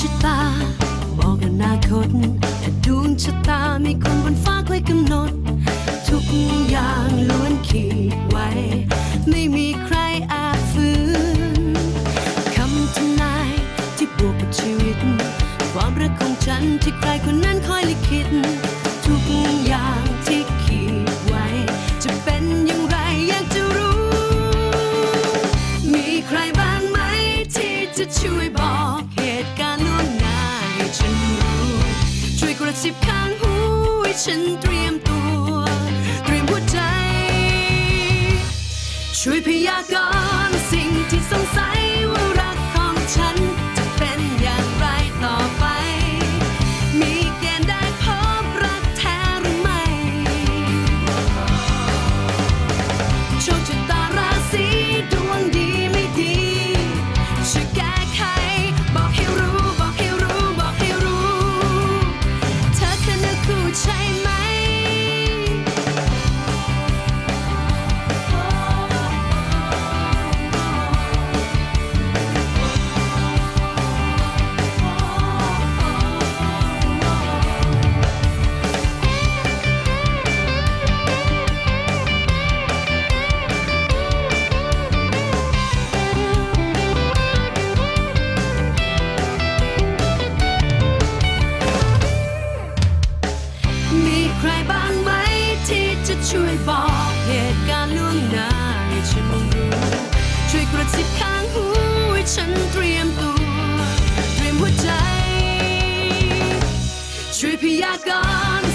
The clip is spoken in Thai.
ชะตา บอกอนาคตแต่ดวงชะตามีคนบนฟ้าคอยกำหนด ทุกอย่างล้วนขีดไว้ ไม่มีใครอาจฝืนคำทนายที่บวกกับชีวิต ความรักของฉันที่ใครคนนั้น ช่วยพ ใครบ้างไหมที่จะช่วยบอกเหตุการณ์ล่วงหน้าให้ฉันรู้ช่วยกระซิบข้างหูให้ฉันเตรียมตัว เตรียมหัวใจ ช่วยพยากรณ์